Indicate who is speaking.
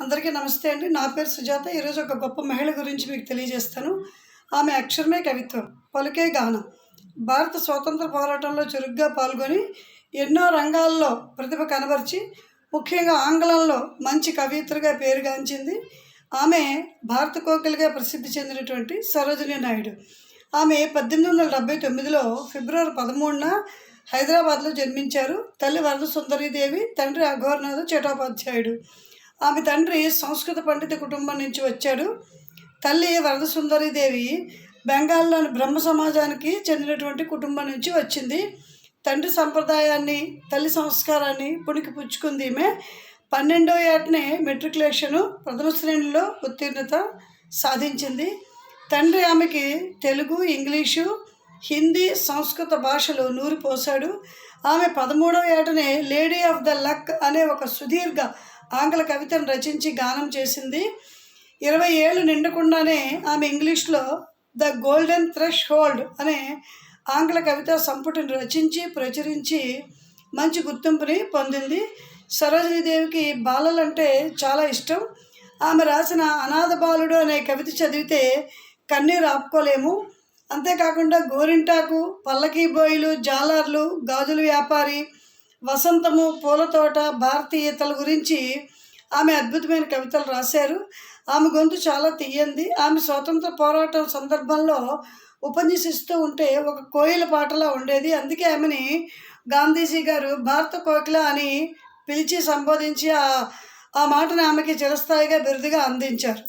Speaker 1: అందరికీ నమస్తే అండి. నా పేరు సుజాత. ఈరోజు ఒక గొప్ప మహిళ గురించి మీకు తెలియజేస్తాను. ఆమె అక్షరమే కవిత్వం పలుకే గానం. భారత స్వాతంత్ర పోరాటంలో చురుగ్గా పాల్గొని ఎన్నో రంగాల్లో ప్రతిభ కనబరిచి ముఖ్యంగా ఆంగ్లంలో మంచి కవిత్రిగా పేరుగాంచింది. ఆమె భారత కోకిలిగా ప్రసిద్ధి చెందినటువంటి సరోజిని నాయుడు. ఆమె పద్దెనిమిది వందల డెబ్బై తొమ్మిదిలో ఫిబ్రవరి పదమూడున హైదరాబాద్లో జన్మించారు. తల్లి వరద సుందరీదేవి తండ్రి అఘోరనాథ్ చటోపాధ్యాయుడు ఆమె తండ్రి సంస్కృత పండిత కుటుంబం నుంచి వచ్చాడు. తల్లి వరదసుందరీదేవి బెంగాల్లోని బ్రహ్మ సమాజానికి చెందినటువంటి కుటుంబం నుంచి వచ్చింది. తండ్రి సంప్రదాయాన్ని తల్లి సంస్కారాన్ని పుణికి పుచ్చుకుంది ఈమె. పన్నెండో ఏటనే మెట్రికులేషను ప్రథమ శ్రేణిలో ఉత్తీర్ణత సాధించింది. తండ్రి ఆమెకి తెలుగు ఇంగ్లీషు హిందీ సంస్కృత భాషలు నూరిపోశాడు. ఆమె పదమూడవ ఏటనే లేడీ ఆఫ్ ద లక్ అనే ఒక సుదీర్ఘ ఆంగ్ల కవితను రచించి గానం చేసింది. ఇరవై ఏళ్ళు నిండకుండానే ఆమె ఇంగ్లీష్లో ద గోల్డెన్ థ్రెష్ హోల్డ్ అనే ఆంగ్ల కవిత సంపుటిని రచించి ప్రచురించి మంచి గుర్తింపుని పొందింది. సరోజినీదేవికి బాలలంటే చాలా ఇష్టం. ఆమె రాసిన అనాథ బాలుడు అనే కవిత చదివితే కన్నీరు ఆపుకోలేము. అంతేకాకుండా గోరింటాకు పల్లకీ బోయిలు జాలర్లు గాజుల వ్యాపారి వసంతము పూల తోట భారతీయతల గురించి ఆమె అద్భుతమైన కవితలు రాశారు. ఆమె గొంతు చాలా తీయంది ఆమె స్వాతంత్ర పోరాటం సందర్భంలో ఉపన్యసిస్తూ ఉంటే ఒక కోయిల పాటలా ఉండేది. అందుకే ఆమెని గాంధీజీ గారు భారత కోకిల అని పిలిచి సంబోధించి ఆ మాటను ఆమెకి చిరస్థాయిగా బిరుదుగా అందించారు.